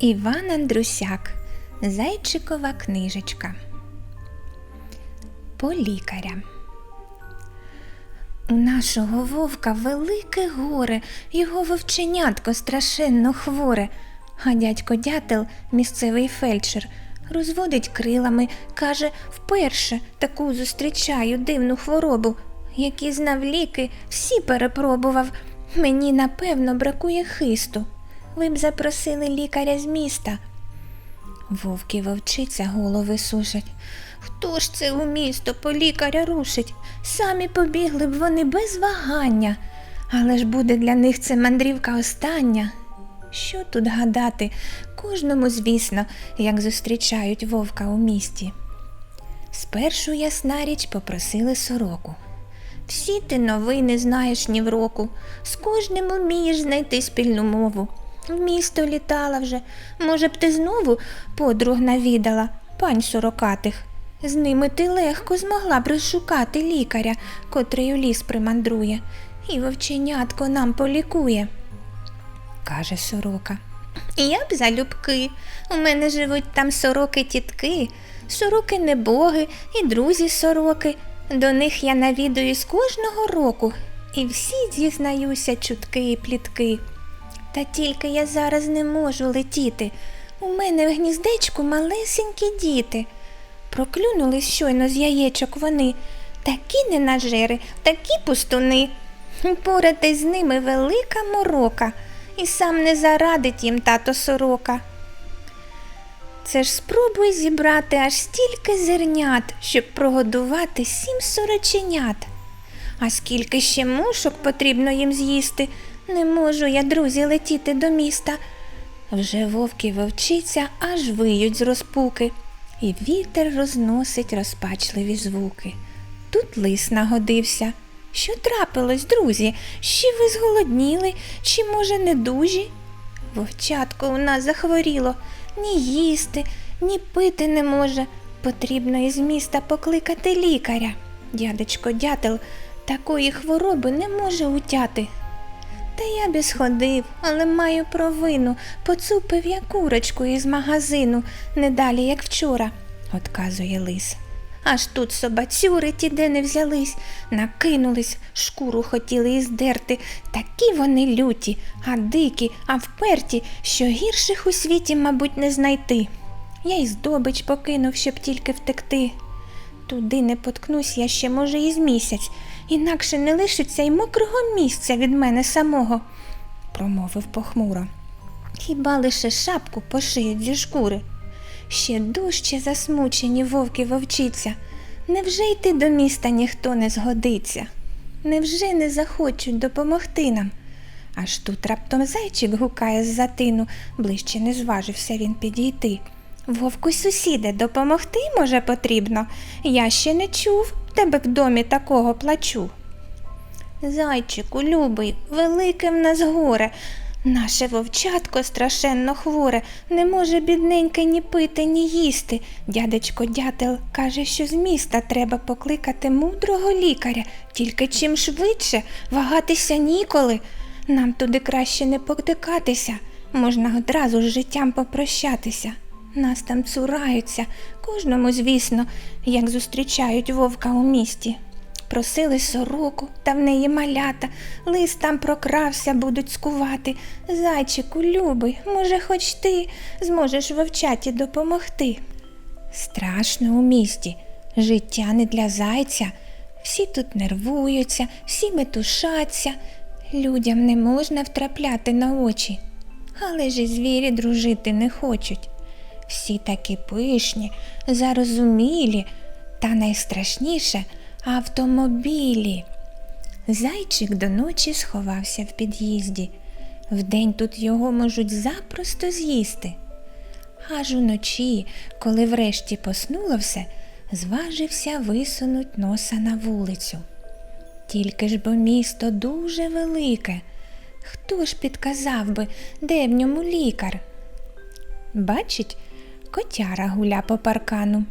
Іван Андрусяк. Зайчикова книжечка. По лікаря. У нашого вовка велике горе, його вовченятко страшенно хворе. А дядько дятел, місцевий фельдшер, розводить крилами, каже, вперше таку зустрічаю дивну хворобу. Які знав ліки, всі перепробував. Мені напевно бракує хисту. Ви б запросили лікаря з міста. Вовки і вовчиця голови сушать. Хто ж це у місто по лікаря рушить? Самі побігли б вони без вагання. Але ж буде для них це мандрівка остання. Що тут гадати? Кожному, звісно, як зустрічають вовка у місті. Спершу ясна річ попросили сороку. Всі ти новини знаєш ні в року, з кожним умієш знайти спільну мову. В місто літала вже, може б ти знову подруг навідала, пань сорокатих. З ними ти легко змогла б розшукати лікаря, котрий у ліс примандрує, і вовченятко нам полікує, каже сорока. Я б залюбки. У мене живуть там сороки тітки, сороки небоги і друзі сороки. До них я навідуюсь кожного року, і всі зізнаюся чутки і плітки. Та тільки я зараз не можу летіти. У мене в гніздечку малесенькі діти. Проклюнулись щойно з яєчок вони, такі ненажери, такі пустуни. Поратись з ними велика морока, і сам не зарадить їм тато сорока. Це ж спробуй зібрати аж стільки зернят, щоб прогодувати сім сороченят. А скільки ще мушок потрібно їм з'їсти, не можу я, друзі, летіти до міста. Вже вовки й вовчиця аж виють з розпуки, і вітер розносить розпачливі звуки. Тут лис нагодився. Що трапилось, друзі? Ще ви зголодніли, чи, може, недужі? Вовчатко у нас захворіло, ні їсти, ні пити не може. Потрібно із міста покликати лікаря. Дядечко дятел такої хвороби не може утяти. Та я б сходив, але маю провину, поцупив я курочку із магазину, не далі, як вчора, отказує лис. Аж тут собацюри ті, де не взялись, накинулись, шкуру хотіли і здерти. Такі вони люті, а дикі, а вперті, що гірших у світі, мабуть, не знайти. Я й здобич покинув, щоб тільки втекти. Туди не поткнусь я ще, може, із місяць, інакше не лишиться й мокрого місця від мене самого, промовив похмуро. Хіба лише шапку пошиють зі шкури? Ще дужче засмучені вовки вовчиця. Невже йти до міста ніхто не згодиться? Невже не захочуть допомогти нам? Аж тут раптом зайчик гукає з затину, ближче не зважився він підійти. Вовку сусіде, допомогти, може, потрібно? Я ще не чув тебе в домі такого плачу. Зайчику, любий, велике в нас горе. Наше вовчатко страшенно хворе, не може бідненьке ні пити, ні їсти. Дядечко дятел каже, що з міста треба покликати мудрого лікаря, тільки чим швидше вагатися ніколи. Нам туди краще не потикатися, можна одразу з життям попрощатися. Нас там цураються, кожному, звісно, як зустрічають вовка у місті. Просили сороку, та в неї малята, лис там прокрався, будуть скувати. Зайчику, любий, може, хоч ти зможеш вовчаті допомогти. Страшно у місті, життя не для зайця. Всі тут нервуються, всі метушаться. Людям не можна втрапляти на очі, але ж і звірі дружити не хочуть. Всі такі пишні, зарозумілі, та найстрашніше автомобілі. Зайчик до ночі сховався в під'їзді. Вдень тут його можуть запросто з'їсти. Аж уночі, коли врешті поснуло все, зважився висунуть носа на вулицю. Тільки ж бо місто дуже велике. Хто ж підказав би, де в ньому лікар? Бачить, котяра гуля по паркану.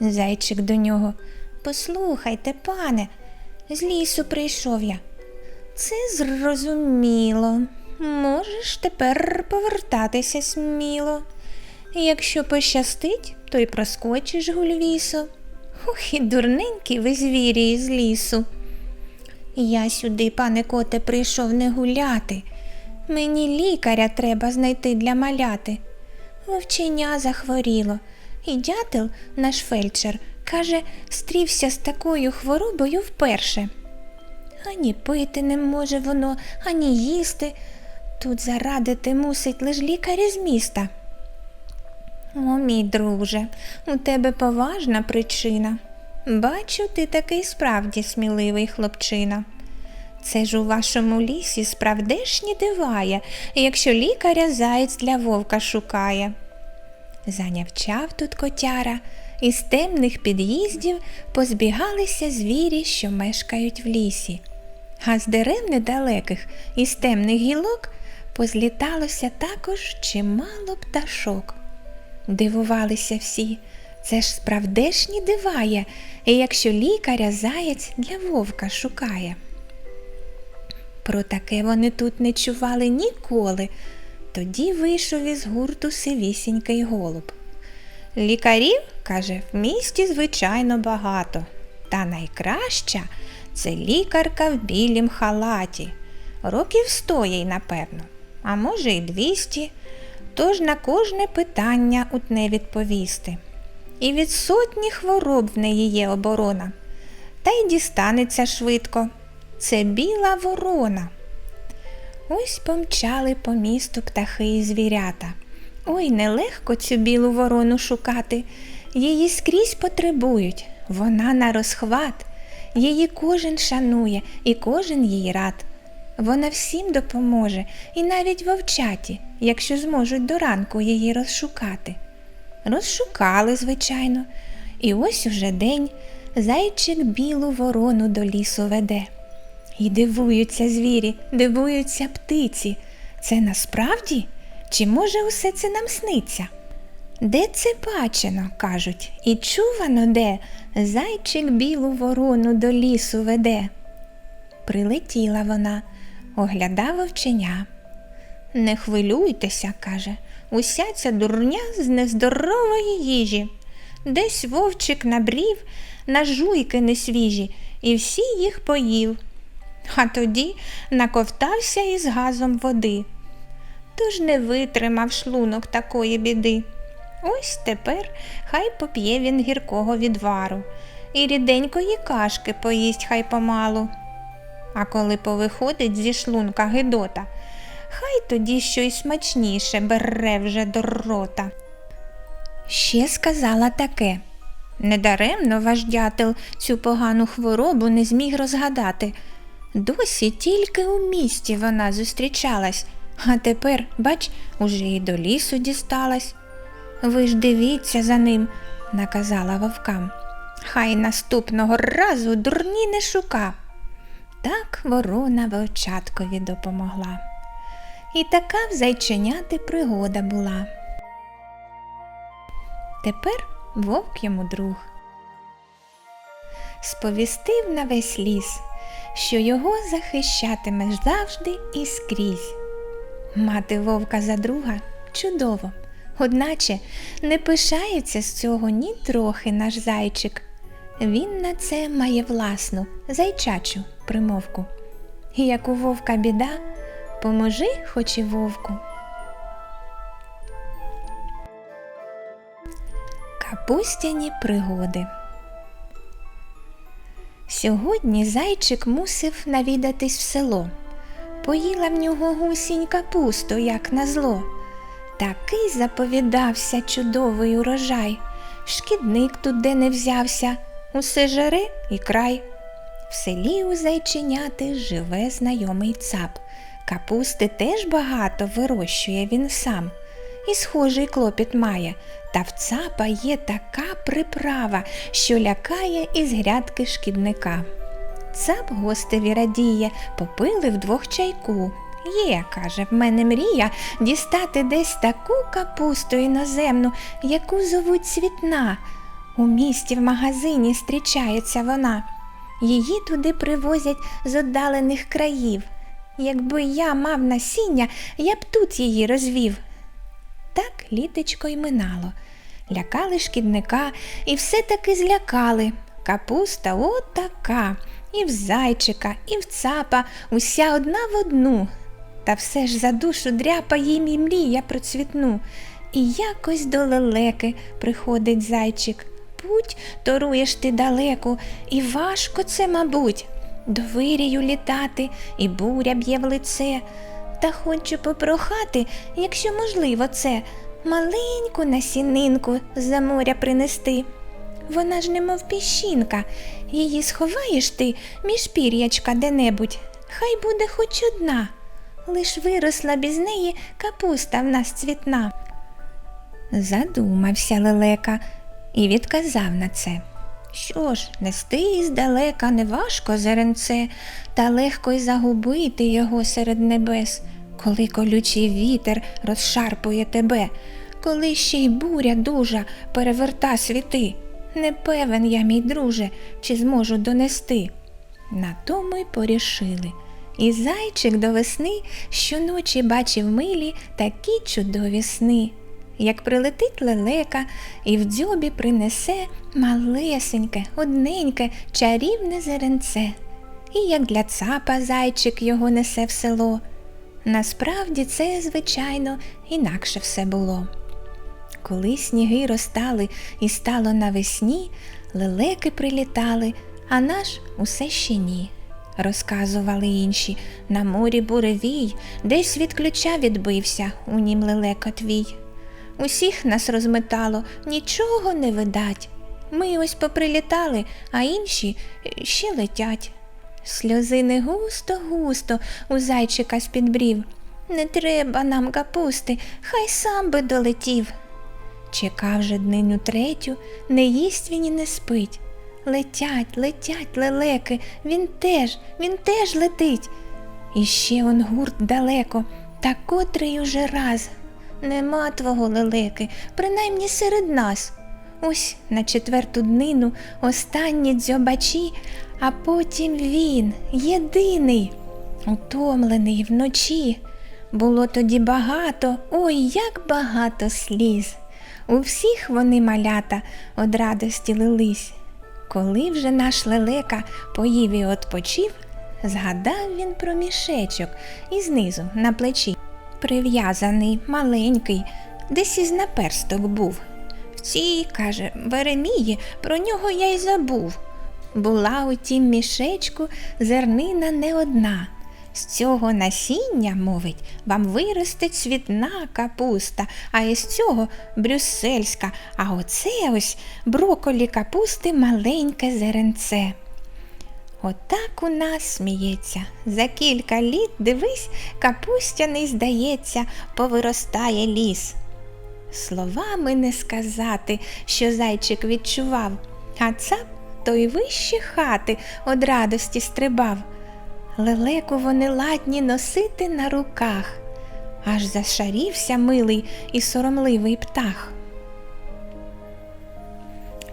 Зайчик до нього. Послухайте, пане, з лісу прийшов я. Це зрозуміло. можеш тепер повертатися сміло. Якщо пощастить, то й проскочиш гульвісу. Ох, і дурненькі ви звірі із лісу. Я сюди, пане коте, прийшов не гуляти. Мені лікаря треба знайти для маляти. Вовченя захворіло, і дятел, наш фельдшер, каже, стрівся з такою хворобою вперше. Ані пити не може воно, ані їсти. Тут зарадити мусить лиш лікар із міста. О, мій друже, у тебе поважна причина. Бачу, ти такий справді сміливий хлопчина. Це ж у вашому лісі справдешні диває, якщо лікаря заєць для вовка шукає. Занявчав тут котяра, із темних під'їздів позбігалися звірі, що мешкають в лісі. А з дерев недалеких, із темних гілок, позліталося також чимало пташок. Дивувалися всі, це ж справдешні диває, якщо лікаря заєць для вовка шукає. Про таке вони тут не чували ніколи. Тоді вийшов із гурту сивісінький голуб. Лікарів, каже, в місті звичайно багато, та найкраща це лікарка в білім халаті. Років сто їй, напевно, а може й двісті, тож на кожне питання утне відповісти. І від сотні хвороб в неї є оборона, та й дістанеться швидко. Це біла ворона. Ось помчали по місту птахи і звірята. Ой, нелегко цю білу ворону шукати. Її скрізь потребують, вона на розхват. Її кожен шанує і кожен їй рад. Вона всім допоможе, і навіть вовчаті, якщо зможуть до ранку її розшукати. Розшукали, звичайно, і ось уже день зайчик білу ворону до лісу веде. І дивуються звірі, дивуються птиці. Це насправді? Чи може усе це нам сниться? Де це бачено, кажуть, і чувано де зайчик білу ворону до лісу веде. Прилетіла вона, оглядав вовченя. Не хвилюйтеся, каже, уся ця дурня з нездорової їжі. Десь вовчик набрів на жуйки несвіжі і всі їх поїв а тоді наковтався із газом води. Тож не витримав шлунок такої біди. Ось тепер хай поп'є він гіркого відвару і ріденької кашки поїсть хай помалу. А коли повиходить зі шлунка гидота, хай тоді щось смачніше бере вже до рота. Ще сказала таке недаремно ваш дятел цю погану хворобу не зміг розгадати. Досі тільки у місті вона зустрічалась, а тепер, бач, уже і до лісу дісталась. Ви ж дивіться за ним, наказала вовкам. Хай наступного разу дурні не шука. Так ворона вовчаткові допомогла. І така в зайченяти пригода була. Тепер вовк йому друг. Сповістив на весь ліс що його захищатимеш завжди і скрізь. Мати вовка за друга чудово, одначе не пишається з цього ні трохи наш зайчик. Він на це має власну зайчачу примовку. І як у вовка біда, поможи хоч і вовку. Капустяні пригоди Сьогодні зайчик мусив навідатись в село. Поїла в нього гусінь капусту, як назло. Такий заповідався чудовий урожай. Шкідник тут де не взявся, усе жаре і край. В селі у зайченяти живе знайомий цап. Капусти теж багато вирощує він сам. І схожий клопіт має, та в цапа є така приправа, що лякає із грядки шкідника. Цап гостеві радіє, попили вдвох чайку. Є, каже, в мене мрія дістати десь таку капусту іноземну, яку зовуть цвітна. У місті в магазині зустрічається вона. Її туди привозять з віддалених країв. Якби я мав насіння, я б тут її розвів. Так літечко й минало. Лякали шкідника і все таки злякали. Капуста отака, і в зайчика, і в цапа, уся одна в одну. Та все ж за душу дряпа їм і мрія процвітну. І якось до лелеки приходить зайчик. Путь торуєш ти далеко, і важко це, мабуть, до вирію літати, і буря б'є в лице. Та хочу попрохати, якщо можливо це, маленьку насінинку з-за моря принести. Вона ж немов піщинка, її сховаєш ти між пір'ячка де-небудь, хай буде хоч одна, лиш виросла б із неї капуста в нас цвітна. Задумався лелека і відказав на це. Що ж, нести здалека не важко зеренце, та легко й загубити його серед небес, коли колючий вітер розшарпує тебе, коли ще й буря дужа переверта світи. Не певен я, мій друже, чи зможу донести. На тому й порішили. І зайчик до весни щоночі бачив милі такі чудові сни. Як прилетить лелека і в дзьобі принесе малесеньке, одненьке, чарівне зеренце. І як для цапа зайчик його несе в село. Насправді це, звичайно, інакше все було. Коли сніги розтали і стало навесні, лелеки прилітали, а наш усе ще ні. Розказували інші, на морі буревій, десь від ключа відбився у нім лелека твій. Усіх нас розметало, нічого не видать. Ми ось поприлітали, а інші ще летять. Сльозини густо-густо у зайчика з-під брів. Не треба нам капусти, хай сам би долетів. Чекав же днину третю, не їсть він і не спить. Летять, летять лелеки, він теж, він теж летить. І ще он гурт далеко, та котрий уже раз. Нема твого лелеки, принаймні серед нас. Ось на четверту днину останні дзьобачі, а потім він, єдиний, утомлений вночі. Було тоді багато, ой, як багато сліз. У всіх вони малята од радості лились. Коли вже наш лелека поїв і odpoчив, згадав він про мішечок і знизу на плечі. Прив'язаний, маленький, десь із наперсток був. В цій, каже, Веремії, про нього я й забув. Була у тім мішечку зернина не одна. З цього насіння, мовить, вам виросте цвітна капуста, а із цього брюссельська, а оце ось броколі капусти маленьке зеренце. Отак у нас сміється. За кілька літ, дивись, капустяний, здається, повиростає ліс. Словами не сказати, що зайчик відчував, а цап той вище хати од радості стрибав. Лелеку вони ладні носити на руках, аж зашарівся милий і соромливий птах.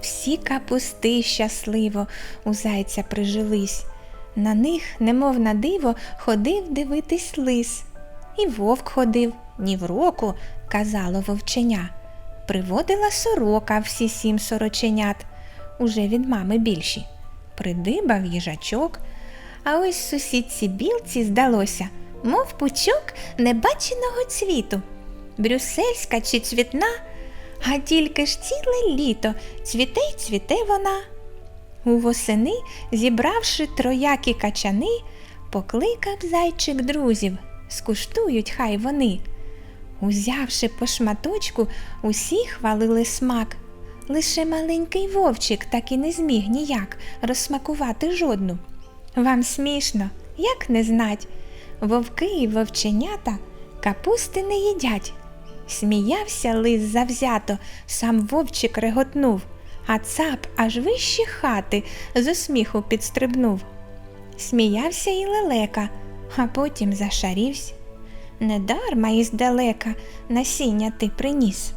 Всі капусти щасливо у зайця прижились. На них, немов на диво, ходив дивитись лис. І вовк ходив, ні в року, казало вовченя. Приводила сорока всі сім сороченят, уже від мами більші. Придибав їжачок, а ось сусідці білці здалося, мов пучок небаченого цвіту. Брюссельська чи цвітна, а тільки ж ціле літо цвіте й цвіте вона. У восени, зібравши троякі качани, покликав зайчик друзів, скуштують хай вони. Узявши по шматочку, усі хвалили смак. Лише маленький вовчик так і не зміг ніяк розсмакувати жодну. Вам смішно, як не знать, вовки і вовченята капусти не їдять. Сміявся лис завзято, сам вовчик реготнув, а цап аж вищі хати з усміху підстрибнув. Сміявся і лелека, а потім зашарівсь. Недарма іздалека насіння ти приніс.